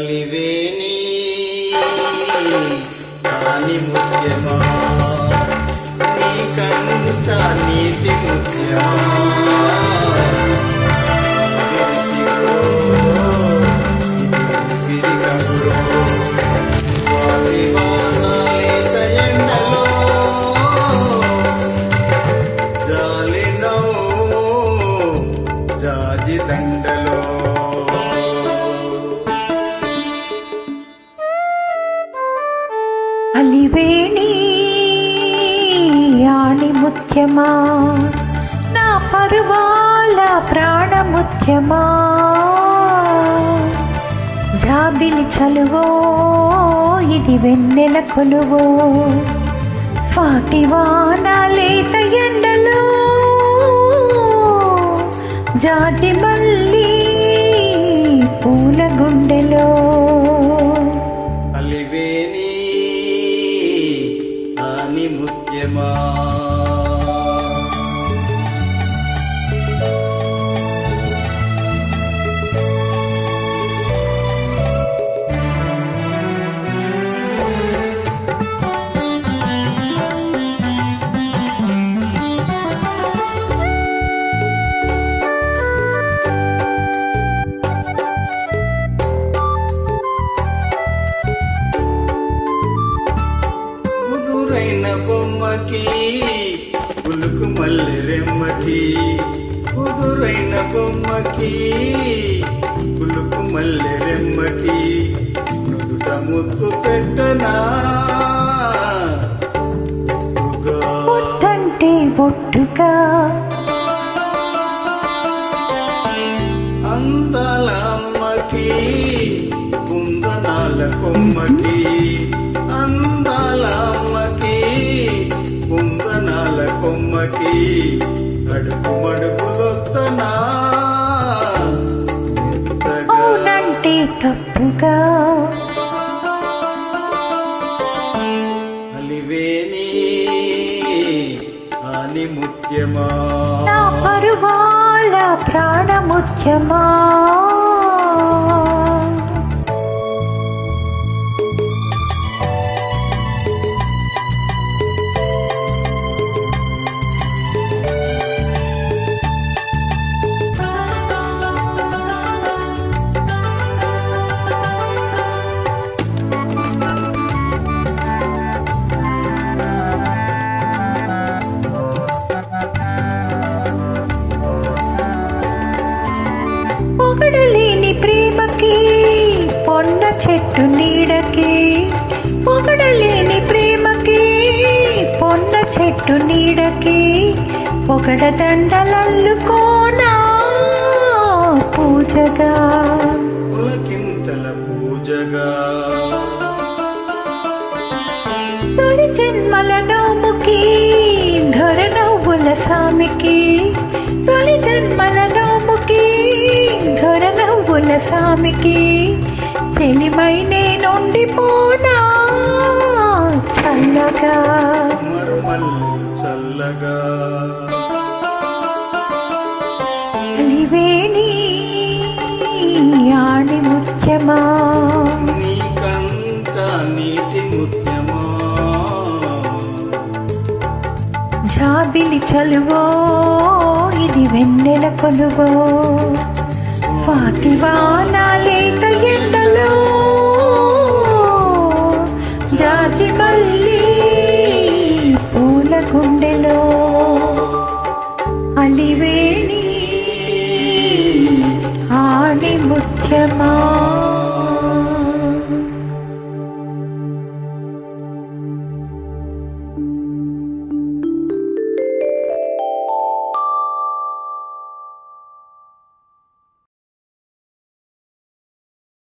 అలివేణి కాని ముత్యమా నీ కంట నీటి ముత్యమా అలివేణి ఆణి ముత్యమా? నా పరువాల ప్రాణముత్యమా జాబిలి చలువో ఇది వెన్నెల కొలువో. ఫాటివాన లేత ఎండలో జాజి మల్లి Fatima. పులుకు మల్లె రెమ్మకి కుదురైన బొమ్మకి పులుకు మల్లె రెమ్మకి నుదుట ముద్దు పెట్టనా? ఒట్టంటే ఒట్టుగా అందాల అమ్మకి కుందనాల కొమ్మకి కొమ్మకి అడుగు మడుగులొత్తనా? తప్పుగా? అలివేణి ఆని ముత్యమా? ప్రాణముత్యమా? చెట్టు నీడకి పొగడలేని ప్రేమకి పొన్న చెట్టు నీడకి పొగడ దండలల్లుకోనా పూజగా. పులకింతల పూజగా. తొలి జన్మల నోముకి ధర నవ్వుల సామికి తొలి జన్మల నోముకి ధర నవ్వుల సామికి చెలిమై నేనుండిపోనా? చల్లగా. మరుమల్లు చల్లగా అలివేణి ఆడి ముత్యమా? నీటి జాబిలి చలువో ఇది వెన్నెల కొలువో. పాటివాన లేక అలివేణి ఆడి ముత్యమా